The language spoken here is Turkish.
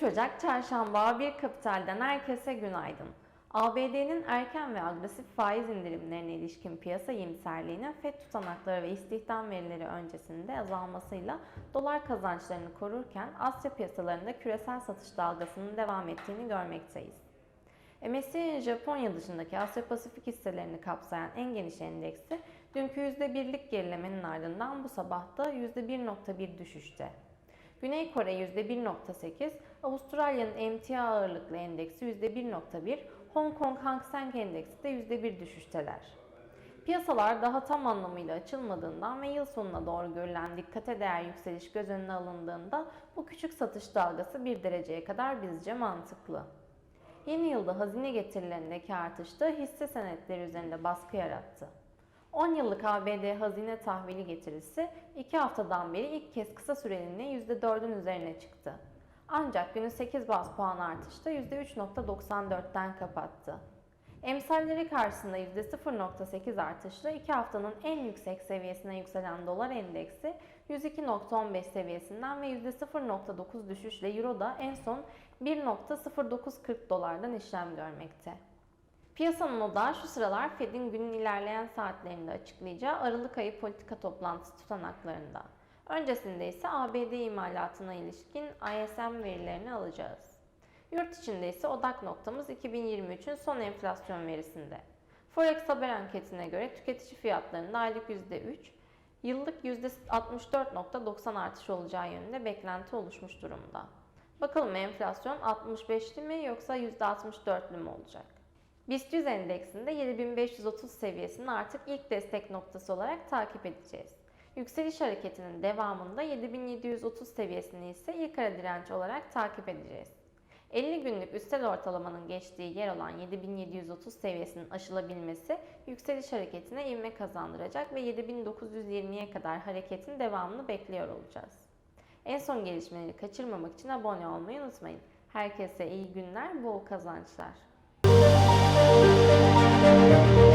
Bugün 3 Ocak Çarşamba bir kapitalden herkese günaydın. ABD'nin erken ve agresif faiz indirimlerine ilişkin piyasa iyimserliğinin FED tutanakları ve istihdam verileri öncesinde azalmasıyla dolar kazançlarını korurken Asya piyasalarında küresel satış dalgasının devam ettiğini görmekteyiz. MSCI'nin Japonya dışındaki Asya Pasifik hisselerini kapsayan en geniş endeksi dünkü %1'lik gerilemenin ardından bu sabah da %1.1 düşüşte. Güney Kore %1.8, Avustralya'nın emtia ağırlıklı endeksi %1.1, Hong Kong Hang Seng endeksi de %1 düşüşteler. Piyasalar daha tam anlamıyla açılmadığından ve yıl sonuna doğru görülen dikkate değer yükseliş göz önüne alındığında bu küçük satış dalgası bir dereceye kadar bizce mantıklı. Yeni yılda hazine getirilerindeki artış da hisse senetleri üzerinde baskı yarattı. 10 yıllık ABD hazine tahvili getirisi 2 haftadan beri ilk kez kısa süreliğine %4'ün üzerine çıktı. Ancak günü 8 bas puan artışta %3.94'ten kapattı. Emsalleri karşısında %0.8 artışla 2 haftanın en yüksek seviyesine yükselen dolar endeksi 102.15 seviyesinden ve %0.9 düşüşle Euro da en son 1.0940 dolardan işlem görmekte. Piyasanın odağı şu sıralar Fed'in günün ilerleyen saatlerinde açıklayacağı Aralık ayı politika toplantısı tutanaklarında. Öncesinde ise ABD imalatına ilişkin ISM verilerini alacağız. Yurt içinde ise odak noktamız 2023'ün son enflasyon verisinde. Forex haber anketine göre tüketici fiyatlarında aylık %3, yıllık %64.90 artış olacağı yönünde beklenti oluşmuş durumda. Bakalım enflasyon 65'li mi yoksa %64'lü mü olacak? BIST 100 endeksinde 7530 seviyesini artık ilk destek noktası olarak takip edeceğiz. Yükseliş hareketinin devamında 7730 seviyesini ise ilk ara direnç olarak takip edeceğiz. 50 günlük üstel ortalamanın geçtiği yer olan 7730 seviyesinin aşılabilmesi yükseliş hareketine ivme kazandıracak ve 7920'ye kadar hareketin devamını bekliyor olacağız. En son gelişmeleri kaçırmamak için abone olmayı unutmayın. Herkese iyi günler, bol kazançlar. Música